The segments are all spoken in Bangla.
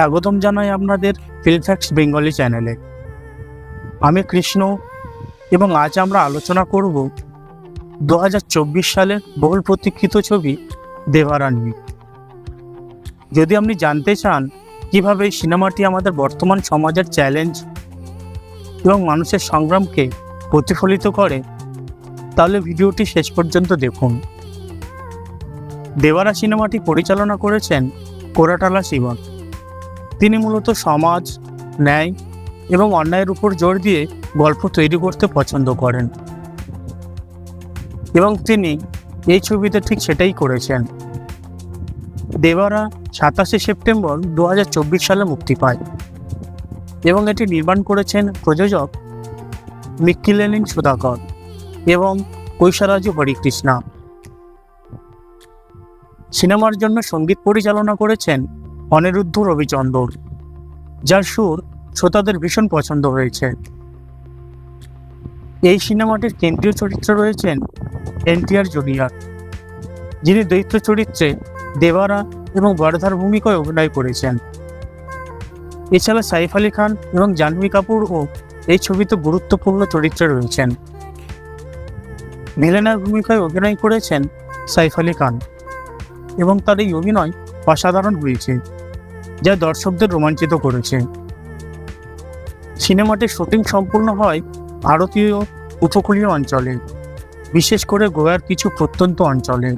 স্বাগতম জানাই আপনাদের ফিলফ্যাক্স বেঙ্গলি চ্যানেলে আমি কৃষ্ণ এবং আজ আমরা আলোচনা করব দু হাজার চব্বিশ সালের বহুল প্রতীক্ষিত ছবি দেবারা নিয়ে যদি আপনি জানতে চান কীভাবে এই সিনেমাটি আমাদের বর্তমান সমাজের চ্যালেঞ্জ এবং মানুষের সংগ্রামকে প্রতিফলিত করে, তাহলে ভিডিওটি শেষ পর্যন্ত দেখুন। দেবারা সিনেমাটি পরিচালনা করেছেন কোরাটালা শিবন। তিনি মূলত সমাজ, ন্যায় এবং অন্যায়ের উপর জোর দিয়ে গল্প তৈরি করতে পছন্দ করেন। এবং তিনি এই ছবিতে ঠিক সেটাই করেছেন। দেবারা সাতাশে সেপ্টেম্বর দু হাজার চব্বিশ সালে মুক্তি পায় এবং এটি নির্মাণ করেছেন প্রযোজক মিক্কিলেনিন সুধাকর এবং কৈশারাজু হরিকৃষ্ণা। সিনেমার জন্য সংগীত পরিচালনা করেছেন অনিরুদ্ধ রবিচন্দর, যার সুর শ্রোতাদের ভীষণ পছন্দ হয়েছে। এই সিনেমাটির কেন্দ্রীয় চরিত্রে রয়েছেন এনটিআর জুনিয়র, যিনি দৈত্য চরিত্রে দেবারা এবং বরধার ভূমিকায় অভিনয় করেছেন। এছাড়া সাইফ আলী খান এবং জাহ্নবী কাপুরও এই ছবিতে গুরুত্বপূর্ণ চরিত্রে রয়েছেন। ভিলেনার ভূমিকায় অভিনয় করেছেন সাইফ আলী খান এবং তার এই অভিনয় অসাধারণ হয়েছে। যা দর্শকদের রোমাঞ্চিত করেছে। সিনেমাটির শুটিং সম্পূর্ণ হয় ভারতীয় উপকূলীয় অঞ্চলে, বিশেষ করে গোয়ার কিছু প্রত্যন্ত অঞ্চলে।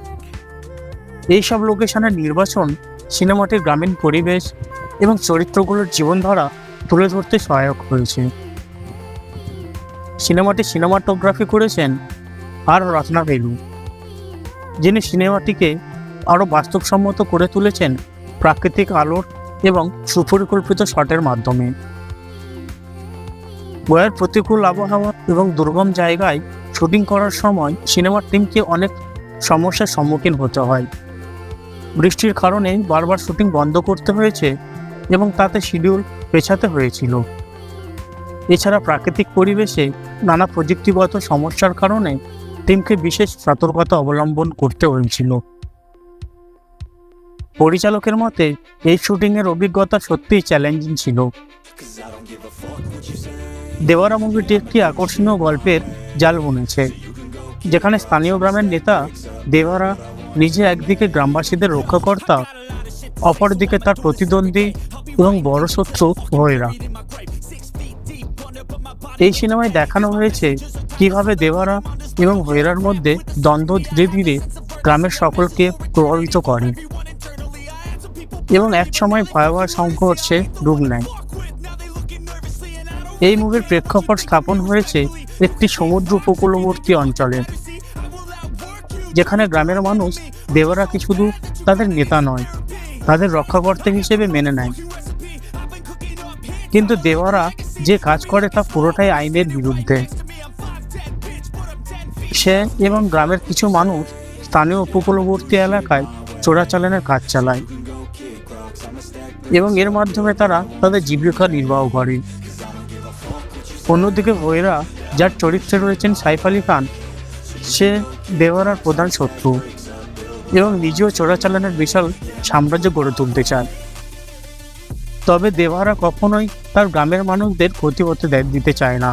এইসব লোকেশনের নির্বাচন সিনেমাটির গ্রামীণ পরিবেশ এবং চরিত্রগুলোর জীবনধারা তুলে ধরতে সহায়ক হয়েছে। সিনেমাটি সিনেমাটোগ্রাফি করেছেন আর রত্না ভেলু যিনি সিনেমাটিকে আরও বাস্তবসম্মত করে তুলেছেন প্রাকৃতিক আলোর এবং সুপরিকল্পিত শটের মাধ্যমে। গোয়ার প্রতিকূল আবহাওয়া এবং দুর্গম জায়গায় শুটিং করার সময় সিনেমার টিমকে অনেক সমস্যার সম্মুখীন হতে হয়। বৃষ্টির কারণে বারবার শুটিং বন্ধ করতে হয়েছে এবং তাতে শিডিউল পেছাতে হয়েছিল। এছাড়া প্রাকৃতিক পরিবেশে নানা প্রযুক্তিগত সমস্যার কারণে টিমকে বিশেষ সতর্কতা অবলম্বন করতে হয়েছিল। পরিচালকের মতে, এই শুটিংয়ের অভিজ্ঞতা সত্যিই চ্যালেঞ্জিং ছিল। দেওয়ারা মুভিটি একটি আকর্ষণীয় গল্পের জাল বুনেছে, যেখানে স্থানীয় গ্রামের নেতা দেওয়ারা নিজে একদিকে গ্রামবাসীদের রক্ষাকর্তা, অপরদিকে তার প্রতিদ্বন্দ্বী এবং বড় শত্রু ভয়েরা। এই সিনেমায় দেখানো হয়েছে কীভাবে দেওয়ারা এবং ভৈরার মধ্যে দ্বন্দ্ব ধীরে ধীরে গ্রামের সকলকে প্রভাবিত করে। এবং এক সময় ভয়াবহ সংঘর্ষে ডুব নেয় এই মুভির প্রেক্ষাপট স্থাপন হয়েছে একটি সমুদ্র উপকূলবর্তী অঞ্চলে, যেখানে গ্রামের মানুষ দেবরাকে শুধু তাদের নেতা নয়, তাদের রক্ষাকর্তা হিসেবে মেনে নেয়। কিন্তু দেওয়ারা যে কাজ করে তা পুরোটাই আইনের বিরুদ্ধে। সে এবং গ্রামের কিছু মানুষ স্থানীয় উপকূলবর্তী এলাকায় চোরাচালানের কাজ চালায়। এবং এর মাধ্যমে তারা তাদের জীবিকা নির্বাহ করে। অন্যদিকে ভৈরা যার চরিত্রে রয়েছেন সাইফ আলী খান, সে দেওয়ারার প্রধান শত্রু এবং নিজেও চোরাচালানের বিশাল সাম্রাজ্য গড়ে তুলতে চায়। তবে দেওয়ারা কখনোই তার গ্রামের মানুষদের ক্ষতি হতে দিতে চায় না।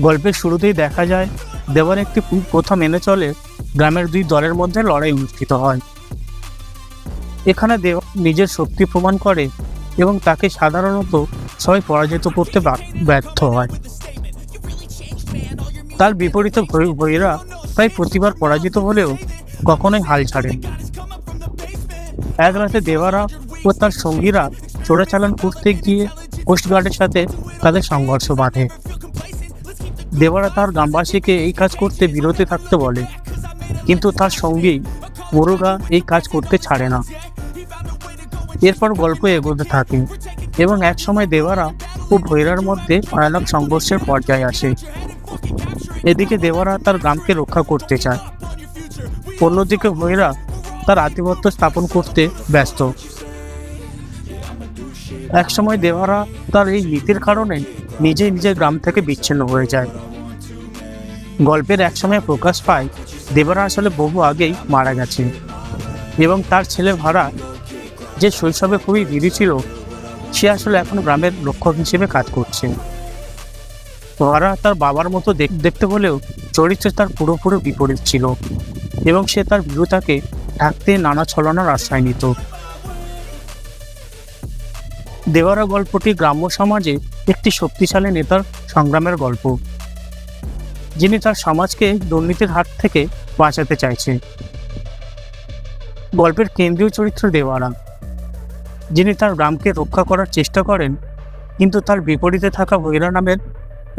গল্পের শুরুতেই দেখা যায়, দেওয়ার একটি প্রথা মেনে চলে গ্রামের দুই দলের মধ্যে লড়াই অনুষ্ঠিত হয়। এখানে দেব নিজের শক্তি প্রমাণ করে এবং তাকে সাধারণত সবাই পরাজিত করতে ব্যর্থ হয়। তার বিপরীতে ভৈরা তাই প্রতিবার পরাজিত হলেও কখনোই হাল ছাড়েন। এক রাতে দেওয়ারা ও তার সঙ্গীরা চোরাচালান করতে গিয়ে কোস্টগার্ডের সাথে তাদের সংঘর্ষ বাঁধে। দেবারা তার গ্রামবাসীকে এই কাজ করতে বিরতি থাকতে বলে, কিন্তু তার সঙ্গী মুরুগা এই কাজ করতে ছাড়ে না। এরপর গল্প এগোতে থাকে এবং এক সময় দেওয়ারা ও ভৈরার মধ্যে ভয়ানক সংঘর্ষের পর্যায়ে আসে। এদিকে দেওয়ারা তার গ্রামকে রক্ষা করতে চায়। অন্যদিকে ভৈরা তার আধিপত্য স্থাপন করতে ব্যস্ত। একসময় দেওয়ারা তার এই নীতির কারণে নিজেই নিজের গ্রাম থেকে বিচ্ছিন্ন হয়ে যায়। গল্পের একসময় প্রকাশ পায় দেবরা আসলে বহু আগেই মারা গেছে এবং তার ছেলে ভাড়া যে শৈশবে খুবই বিধি ছিল, সে আসলে এখন গ্রামের রক্ষক হিসেবে কাজ করছে। ওরা তার বাবার মতো দেখ- দেখতে হলেও চরিত্রে তার পুরোপুরি বিপরীত ছিল এবং সে তার বিরুতাকে ঢাকতে নানা ছলনার আশ্রয় নিত। দেওয়ারা গল্পটি গ্রাম্য সমাজে একটি শক্তিশালী নেতার সংগ্রামের গল্প, যিনি তার সমাজকে দুর্নীতির হাত থেকে বাঁচাতে চাইছে। গল্পের কেন্দ্রীয় চরিত্র দেওয়ারা। যিনি তার গ্রামকে রক্ষা করার চেষ্টা করেন, কিন্তু তার বিপরীতে থাকা ভৈরা নামের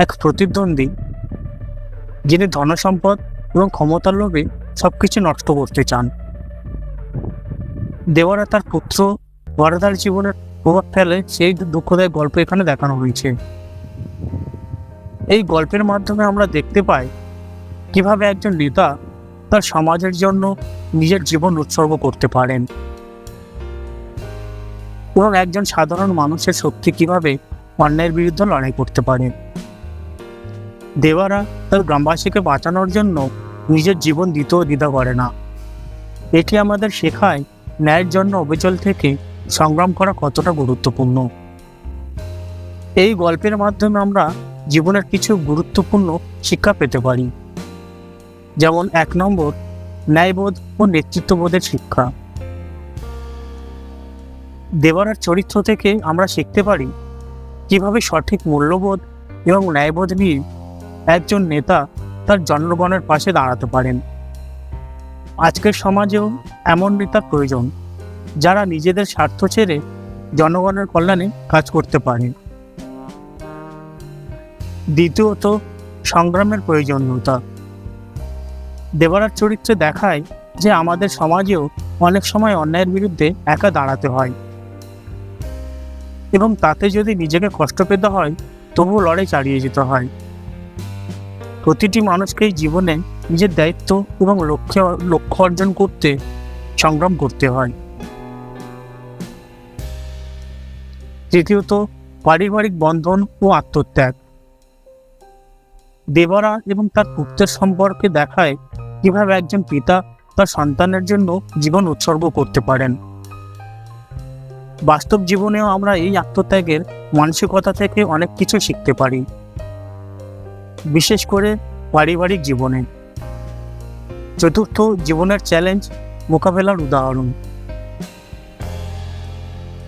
এক প্রতিদ্বন্দ্বী, যিনি ধনসম্পদ এবং ক্ষমতার লোভে সব কিছু নষ্ট করতে চান। দেওয়ারা তার পুত্র বরাদার জীবনের প্রভাব ফেলে সেই দুঃখদায়ক গল্প এখানে দেখানো হয়েছে। এই গল্পের মাধ্যমে আমরা দেখতে পাই কীভাবে একজন নেতা তার সমাজের জন্য নিজের জীবন উৎসর্গ করতে পারেন। এবং একজন সাধারণ মানুষের শক্তি কীভাবে অন্যায়ের বিরুদ্ধে লড়াই করতে পারে? দেওয়ারা তার গ্রামবাসীকে বাঁচানোর জন্য নিজের জীবন দিতেও দ্বিধা করে না। এটি আমাদের শেখায় ন্যায়ের জন্য অবিচল থেকে সংগ্রাম করা কতটা গুরুত্বপূর্ণ। এই গল্পের মাধ্যমে আমরা জীবনের কিছু গুরুত্বপূর্ণ শিক্ষা পেতে পারি। যেমন এক নম্বর, ন্যায়বোধ ও নেতৃত্ববোধের শিক্ষা। দেওয়ারার চরিত্র থেকে আমরা শিখতে পারি কীভাবে সঠিক মূল্যবোধ এবং ন্যায়বোধ নিয়ে একজন নেতা তার জনগণের পাশে দাঁড়াতে পারেন। আজকের সমাজেও এমন নেতার প্রয়োজন যারা নিজেদের স্বার্থ ছেড়ে জনগণের কল্যাণে কাজ করতে পারে। দ্বিতীয়ত, সংগ্রামের প্রয়োজনীয়তা। দেবরার চরিত্রে দেখায় যে আমাদের সমাজেও অনেক সময় অন্যায়ের বিরুদ্ধে একা দাঁড়াতে হয়। এবং তাতে যদি নিজেকে কষ্ট পেতে হয়, তবুও লড়াই চালিয়ে যেতে হয়। প্রতিটি মানুষকেই জীবনে নিজের দায়িত্ব এবং লক্ষ্য লক্ষ্য অর্জন করতে সংগ্রাম করতে হয়। তৃতীয়ত, পারিবারিক বন্ধন ও আত্মত্যাগ। দেবরা এবং তার পুত্রের সম্পর্কে দেখায় কীভাবে একজন পিতা তার সন্তানের জন্য জীবন উৎসর্গ করতে পারেন। বাস্তব জীবনেও আমরা এই আত্মত্যাগের মানসিকতা থেকে অনেক কিছু শিখতে পারি। বিশেষ করে পারিবারিক জীবনে। চতুর্থ জীবনের চ্যালেঞ্জ মোকাবেলার উদাহরণ।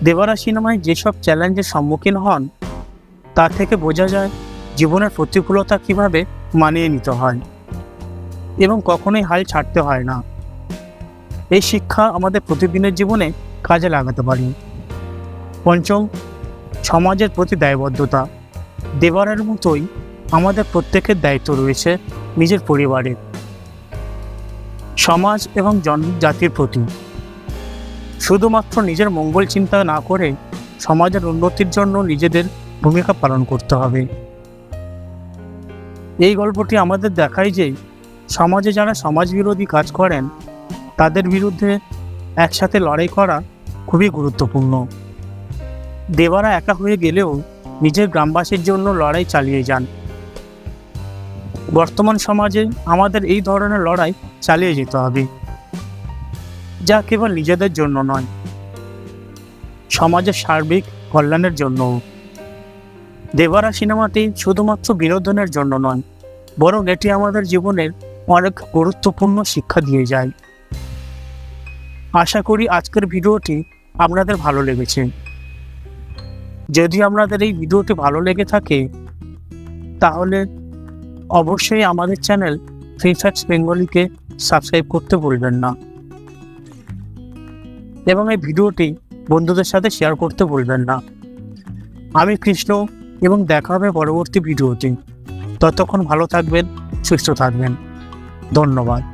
দেবারা সিনেমায় যেসব চ্যালেঞ্জের সম্মুখীন হন, তা থেকে বোঝা যায় জীবনের প্রতিকূলতা কীভাবে মানিয়ে নিতে হয় এবং কখনোই হাল ছাড়তে হয় না। এই শিক্ষা আমাদের প্রতিদিনের জীবনে কাজে লাগাতে পারি। পঞ্চম, সমাজের প্রতি দায়বদ্ধতা। দেবারের মতোই আমাদের প্রত্যেকের দায়িত্ব রয়েছে নিজের পরিবারের। সমাজ এবং জনজাতির প্রতি। শুধুমাত্র নিজের মঙ্গল চিন্তা না করে সমাজের উন্নতির জন্য নিজেদের ভূমিকা পালন করতে হবে। এই গল্পটি আমাদের দেখায় যে, সমাজে যারা সমাজবিরোধী কাজ করেন, তাদের বিরুদ্ধে একসাথে লড়াই করা খুবই গুরুত্বপূর্ণ। দেবারা একা হয়ে গেলেও নিজের গ্রামবাসীর জন্য লড়াই চালিয়ে যান। বর্তমান সমাজে আমাদের এই ধরনের লড়াই চালিয়ে যেতে হবে, যা কেবল নিজেদের জন্য নয়, সমাজের সার্বিক কল্যাণের জন্য দেবারা সিনেমাটি শুধুমাত্র বিনোদনের জন্য নয়, বরং এটি আমাদের জীবনের অনেক গুরুত্বপূর্ণ শিক্ষা দিয়ে যায়। আশা করি আজকের ভিডিওটি আপনাদের ভালো লেগেছে। যদি আপনাদের এই ভিডিওটি ভালো লেগে থাকে, তাহলে অবশ্যই আমাদের চ্যানেল ফ্রি ফ্যাক্টস বেঙ্গলিকে সাবস্ক্রাইব করতে ভুলবেন না। এবং এই ভিডিওটি বন্ধুদের সাথে শেয়ার করতে ভুলবেন না। আমি কৃষ্ণ, এবং দেখা হবে পরবর্তী ভিডিওতে। ততক্ষণ ভালো থাকবেন, সুস্থ থাকবেন। ধন্যবাদ।